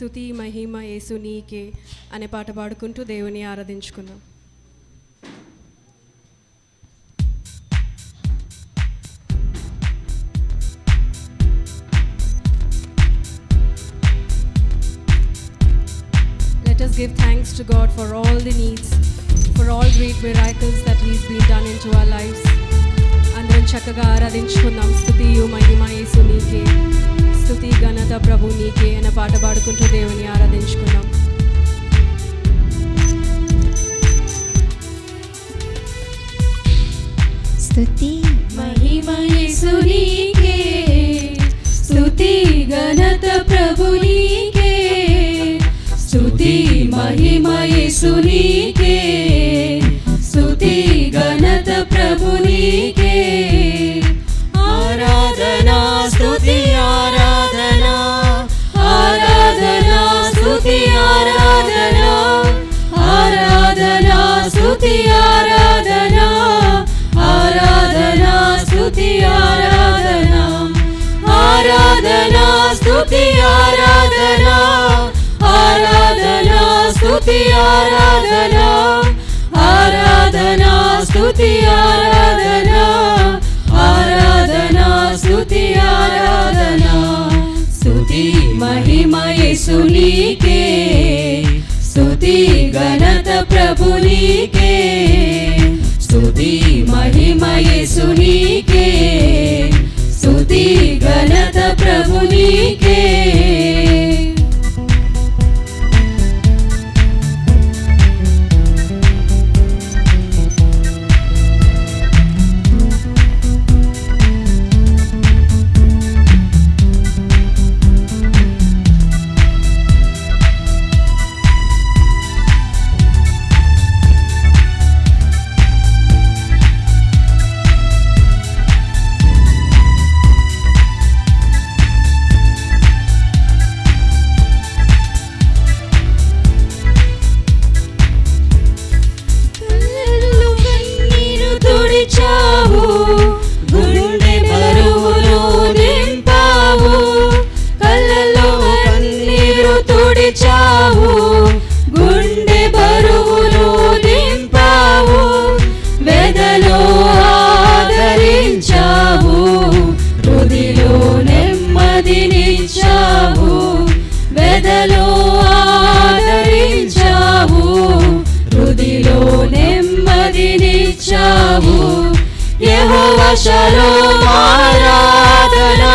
స్థుతి మహిమ యేసు నీకే అనే పాట పాడుకుంటూ దేవుని ఆరాధించుకుందాం Let us give thanks to God for all the needs, for all great miracles that He's been done into our lives. అందరం చక్కగా ఆరాధించుకుందాం స్థుతియు మహిమ యేసు నీకే స్థుతి ఘనత ప్రభు నీకే అనే పాట పాడుకుంటూ దేవుని ఆరాధించుకుందాం. స్థుతి మహిమయేసునీకే స్థుతి ఘనత ప్రభునీకే స్థుతి మహిమయేసునీకే స్థుతి ఘనత ప్రభునీకే ఆరాధనా ఆరాధనా స్తుతి ఆరాధనా ఆరాధనా స్తుతి ఆరాధనా ఆరాధనా స్తుతి ఆరాధనా ఆరాధనా స్తుతి ఆరాధనా ఆరాధనా స్తుతి ఆరాధనా ఆరాధనా స్తుతి ఆరాధనా. స్తుతి మహిమ యేసు స్తుతి ఘనత ప్రభునీకే. స్తుతి మహిమ యేసునీకే. స్తుతి ఘనత ప్రభునీకే. తుడిచావు గుండె బరువులు దింపావు వెదలో ఆదరించావు. హృదిలో నెమ్మదినిచ్చావు వెదలో ఆదరించావు. హృదిలో నెమ్మదినిచ్చావు యెహోవా షలోమ్ ఆరాధనా.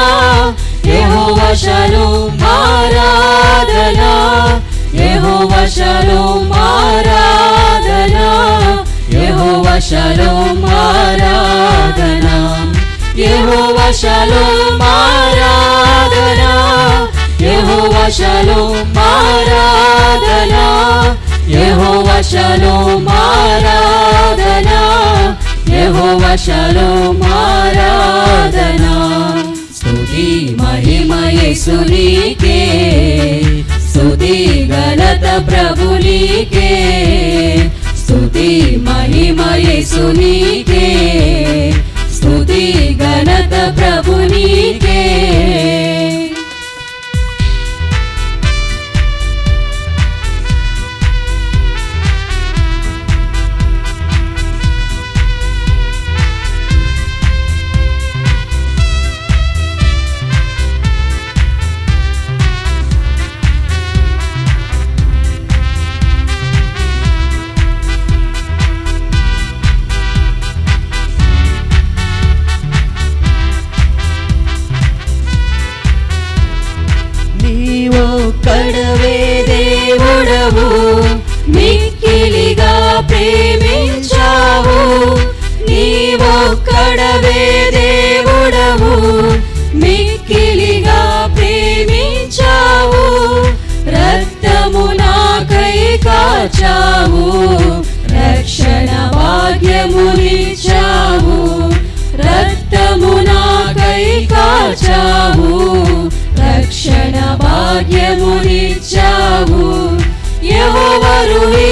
యెహోవా షలోమ్ ఆరాధనా. యెహోవా షలోమ్ ఆరాధనా. యెహోవా షలోమ్ ఆరాధనా. యెహోవా షలోమ్ ఆరాధనా. యెహోవా షలోమ్ ఆరాధనా. యెహోవా షలోమ్ ఆరాధనా. యెహోవా షలోమ్ ఆరాధనా. ఈ మహిమ యేసునికే. స్తుతి గణత ప్రభునికే. స్తుతి మహిమ యేసునికే. కడవే దేవుడవు మిక్కిలిగా ప్రేమించావు. నీవొక్కడవే దేవుడవు మిక్కిలిగా ప్రేమించావు. రక్తము నాకై కాచావు రక్షణ భాగ్యమునిచ్చావు రక్తము నాకై కాచావు రక్షణ భాగ్యముని यहोवा रुही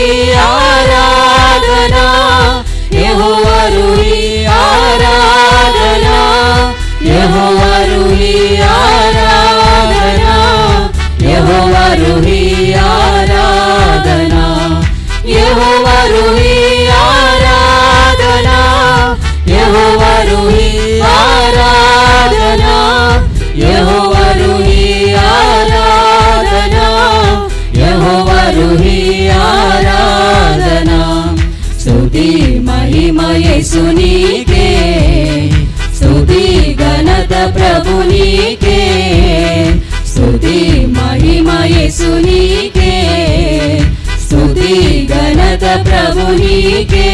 యేసునికే స్తుతి ఘనత ప్రభు నీకే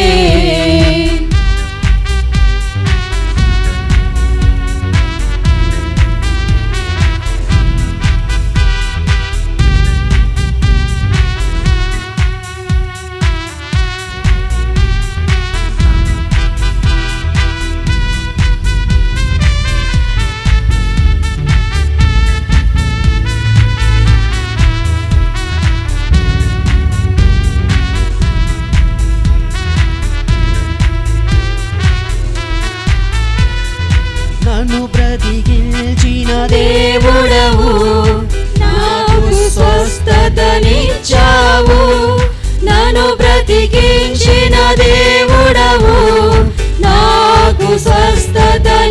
నన్ను బ్రతికించిన దేవుడవు. నాకు స్వస్థతనిచ్చావు. నన్ను బ్రతికించిన దేవుడవు. నాకు స్వస్థతనిచ్చావు.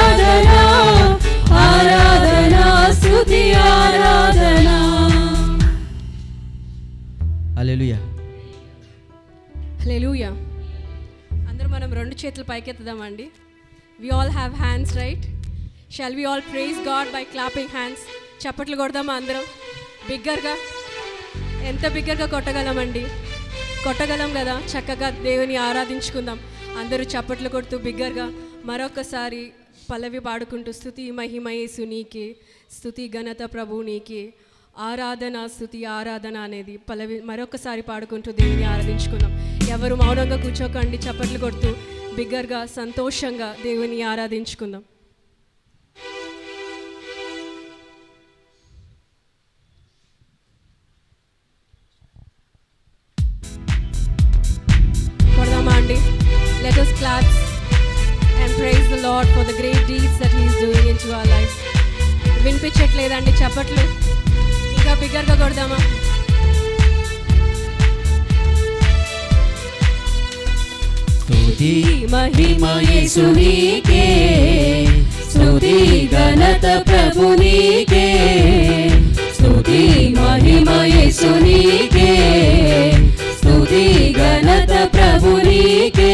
స్తుతి ఆరాధనా. Hallelujah hallelujah. అందరూ మనం రెండు చేతులు పైకెత్తుదామండి. We all have hands right shall we all praise God by clapping hands చప్పట్లు కొడదామా అందరం? బిగ్గర్గా? ఎంత బిగ్గరగా కొట్టగలమండి? కొట్టగలం కదా? చక్కగా దేవుని ఆరాధించుకుందాం. అందరూ చప్పట్లు కొడుతూ బిగ్గరగా మరొకసారి పల్లవి పాడుకుంటూ స్థుతి మహిమ యేసు నీకే స్థుతి ఘనత ప్రభు నీకే ఆరాధన స్థుతి ఆరాధన అనేది పల్లవి మరొకసారి పాడుకుంటూ దేవుని ఆరాధించుకుందాం. ఎవరు మౌనంగా కూర్చోకండి చప్పట్లు కొడుతూ బిగ్గరగా సంతోషంగా దేవుని ఆరాధించుకుందాం. కొడదామా అండి? Let us claps loud for the great deeds that he's doing in to our life వినిపించట్లేదండి చెప్పట్లు. ఇంకా బిగ్గరగా కొడదామా? స్తుతి మహిమ యేసునీకే స్తుతి ఘనత ప్రభునీకే స్తుతి మహిమ యేసునీకే స్తుతి ఘనత ప్రభునీకే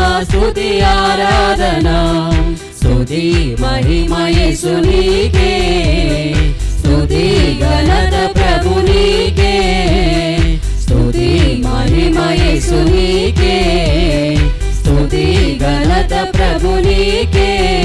స్తుతి ఆరాధన. స్తుతి మహిమయేసునికే స్తుతి ఘనత ప్రభునికే. స్తుతి మహిమయేసునికే స్తుతి ఘనత ప్రభునికే.